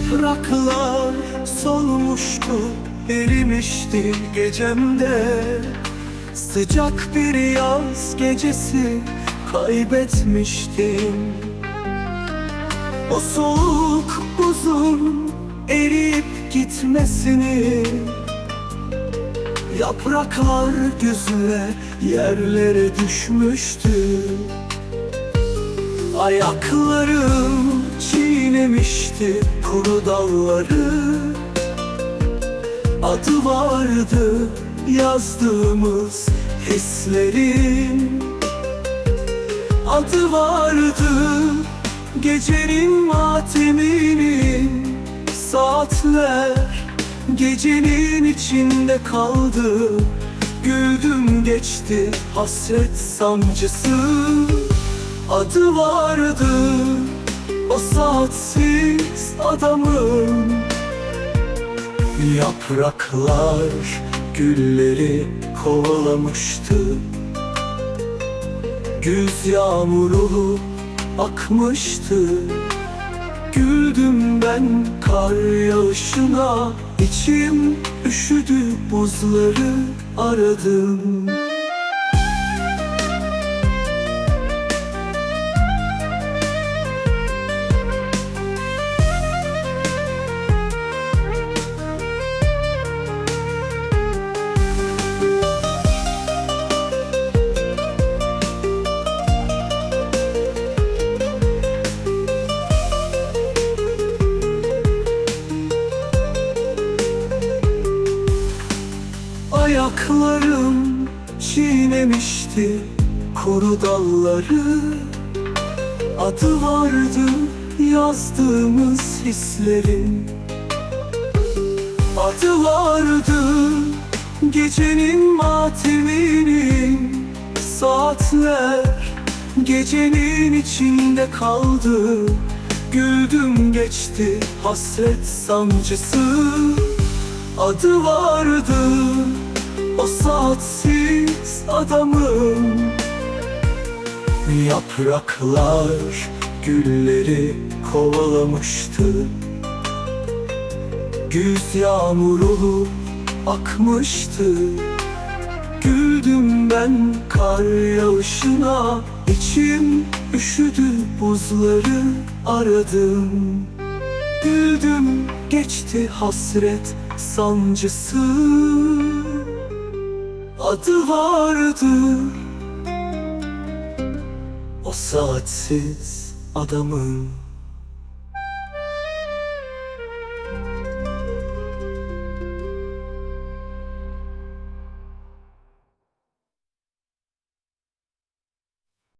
Yapraklar solmuştu, erimişti gecemde. Sıcak bir yaz gecesi kaybetmiştim. O soğuk buzun eriyip gitmesini Yapraklar gözüme yerlere düşmüştü. Ayaklarım çiğnemişti kuru dalları. Adı vardı yazdığımız hislerin. Adı vardı gecenin matemini Saatler gecenin içinde kaldı. Güldüm geçti hasret sancısı. Adı vardı o saatsiz adamın Yapraklar gülleri kovalamıştı. Güz yağmuru akmıştı. Güldüm ben kar yağışına. İçim üşüdü buzları aradım Ayaklarım çiğnemişti kuru dalları. Adı vardı yazdığımız hislerin. Adı vardı gecenin mateminin. Saatler gecenin içinde kaldı. Güldüm geçti hasret sancısı. Adı vardı o saatsiz adamın Yapraklar gülleri kovalamıştı. Güz yağmuru akmıştı. Güldüm ben kar yağışına. İçim üşüdü buzları aradım. Güldüm geçti hasret sancısı Adı vardı O saatsiz adamın